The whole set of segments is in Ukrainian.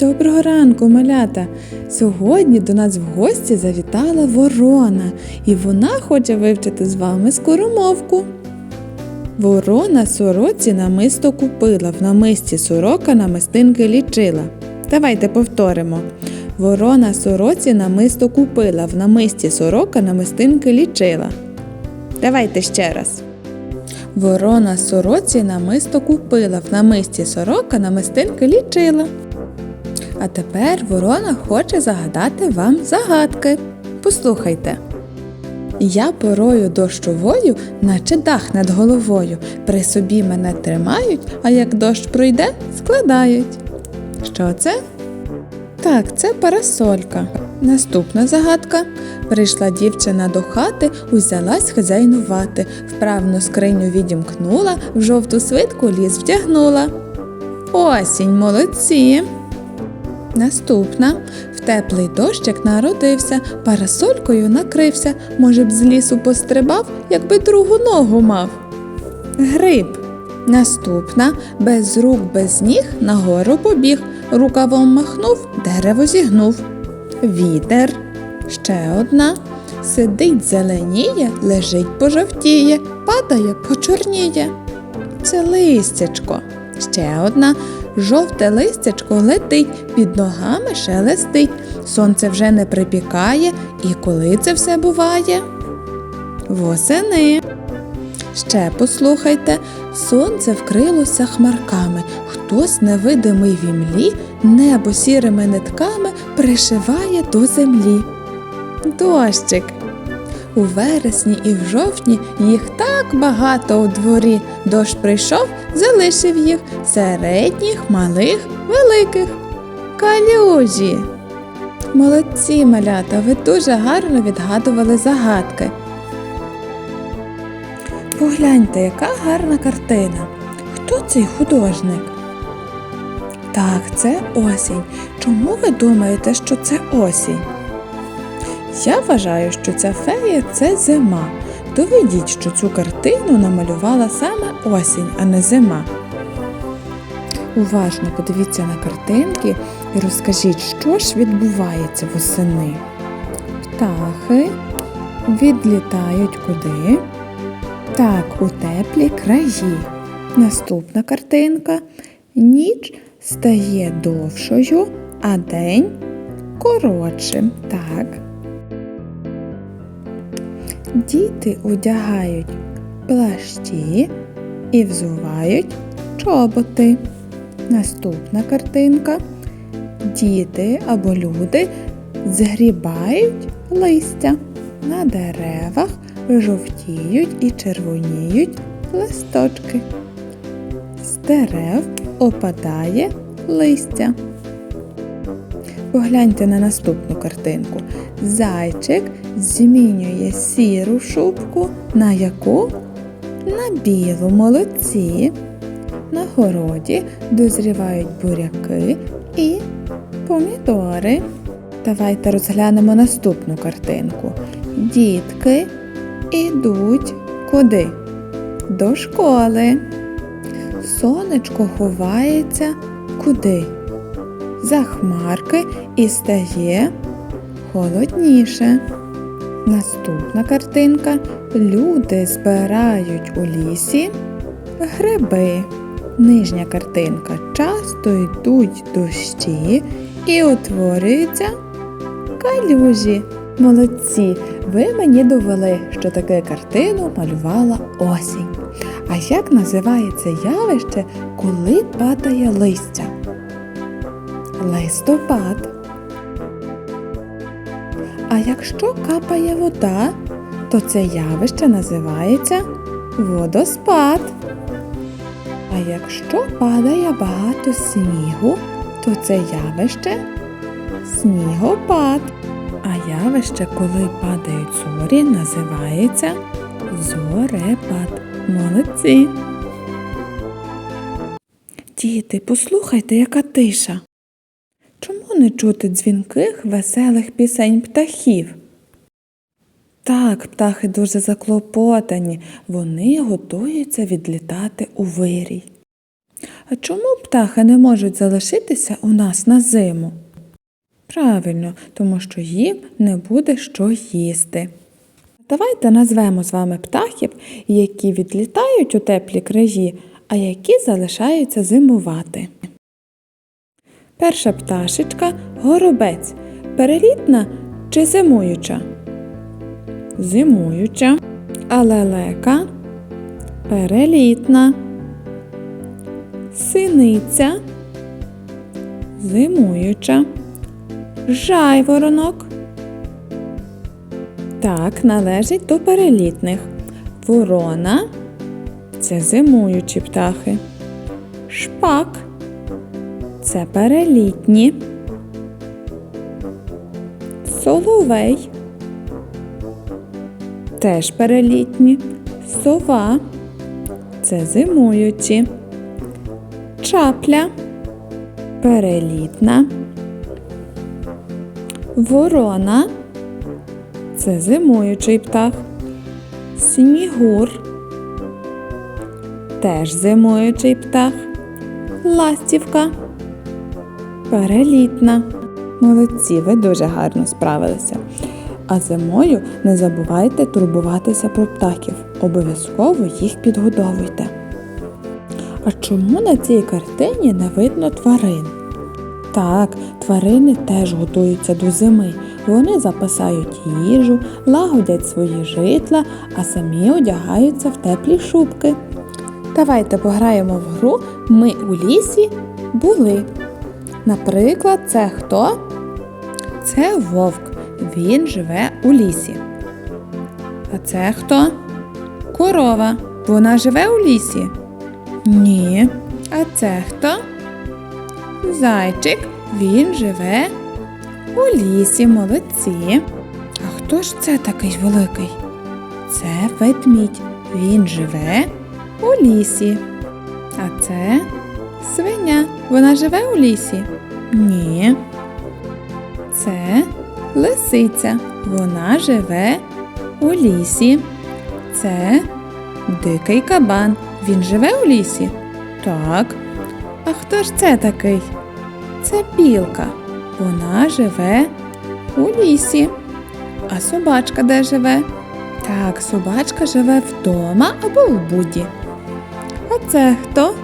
Доброго ранку, малята! Сьогодні до нас в гості завітала ворона, і вона хоче вивчити з вами скоромовку. Ворона сороці намисто купила, в намисті сорока намистинки лічила. Давайте повторимо. Ворона сороці намисто купила, в намисті сорока намистинки лічила. Давайте ще раз. Ворона сороці намисто купила, в намисті сорока намистинки лічила. А тепер ворона хоче загадати вам загадки. Послухайте. Я порою дощовою, наче дах над головою. При собі мене тримають, а як дощ пройде, складають. Що це? Так, це парасолька. Наступна загадка. Прийшла дівчина до хати, узялась хазяйнувати, вправно скриню відімкнула, в жовту свитку ліс вдягнула. Осінь, молодці! Наступна в теплий дощик народився, парасолькою накрився, може б з лісу пострибав, якби другу ногу мав. Гриб. Наступна без рук, без ніг нагору побіг, рукавом махнув, дерево зігнув. Вітер. Ще одна. Сидить, зеленіє, лежить, пожовтіє, падає, почорніє. Це листячко. Ще одна. Жовте листячко летить, під ногами шелестить, сонце вже не припікає, і коли це все буває? Восени. Ще послухайте, сонце вкрилося хмарками, хтось невидимий в імлі, небо сірими нитками пришиває до землі. Дощик. У вересні і в жовтні їх так багато у дворі. Дощ прийшов, залишив їх середніх, малих, великих. Калюжі. Молодці, малята, ви дуже гарно відгадували загадки. Погляньте, яка гарна картина. Хто цей художник? Так, це осінь. Чому ви думаєте, що це осінь? Я вважаю, що ця фея це зима. Доведіть, що цю картину намалювала саме осінь, а не зима. Уважно подивіться на картинки і розкажіть, що ж відбувається восени. Птахи відлітають куди? Так, у теплі краї. Наступна картинка. Ніч стає довшою, а день коротшим. Так. Діти одягають плащі і взувають чоботи. Наступна картинка. Діти або люди згрібають листя. На деревах жовтіють і червоніють листочки. З дерев опадає листя. Погляньте на наступну картинку. Зайчик змінює сіру шубку на яку? На білу молодці. На городі дозрівають буряки і помідори. Давайте розглянемо наступну картинку. Дітки ідуть куди? До школи. Сонечко ховається куди? За хмарки і стає холодніше. Наступна картинка. Люди збирають у лісі гриби. Нижня картинка. Часто йдуть дощі і утворюються калюжі. Молодці! Ви мені довели, що таке картину малювала осінь. А як називається явище, коли падає листя? Листопад. А якщо капає вода, то це явище називається водоспад. А якщо падає багато снігу, то це явище снігопад. А явище, коли падають зорі, називається зорепад. Молодці. Діти, послухайте, яка тиша. Чому не чути дзвінких, веселих пісень птахів? Так, птахи дуже заклопотані, вони готуються відлітати у вирій. А чому птахи не можуть залишитися у нас на зиму? Правильно, тому що їм не буде що їсти. Давайте назвемо з вами птахів, які відлітають у теплі краї, а які залишаються зимувати. Перша пташечка горобець. Перелітна чи зимуюча? Зимуюча. А лелека перелітна. Синиця зимуюча. Жайворонок. Так, належить до перелітних. Ворона це зимуючі птахи. Шпак це перелітні. Соловей теж перелітні. Сова це зимуючі. Чапля перелітна. Ворона це зимуючий птах. Снігур теж зимуючий птах. Ластівка перелітна. Молодці, ви дуже гарно справилися. А зимою не забувайте турбуватися про птахів. Обов'язково їх підгодовуйте. А чому на цій картині не видно тварин? Так, тварини теж готуються до зими. Вони запасають їжу, лагодять свої житла, а самі одягаються в теплі шубки. Давайте пограємо в гру Ми у лісі були. Наприклад, це хто? Це вовк. Він живе у лісі. А це хто? Корова. Вона живе у лісі? Ні. А це хто? Зайчик. Він живе у лісі. Молодці. А хто ж це такий великий? Це ведмідь. Він живе у лісі. А це свиня. Вона живе у лісі? Ні. Це лисиця. Вона живе у лісі. Це дикий кабан. Він живе у лісі? Так. А хто ж це такий? Це білка. Вона живе у лісі. А собачка де живе? Так, собачка живе вдома або в буді. А це хто?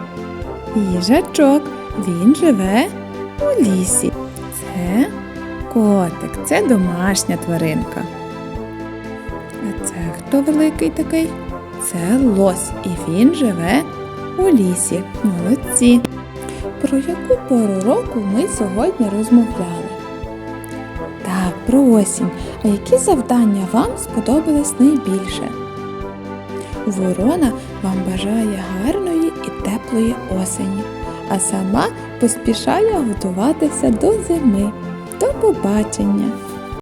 Їжачок. Він живе у лісі. Це котик, це домашня тваринка. А це хто великий такий? Це лось, і він живе у лісі. Молодці. Про яку пору року ми сьогодні розмовляли? Так, про осінь. А які завдання вам сподобались найбільше? Ворона вам бажає гарної теплої осені, а сама поспішає готуватися до зими. До побачення!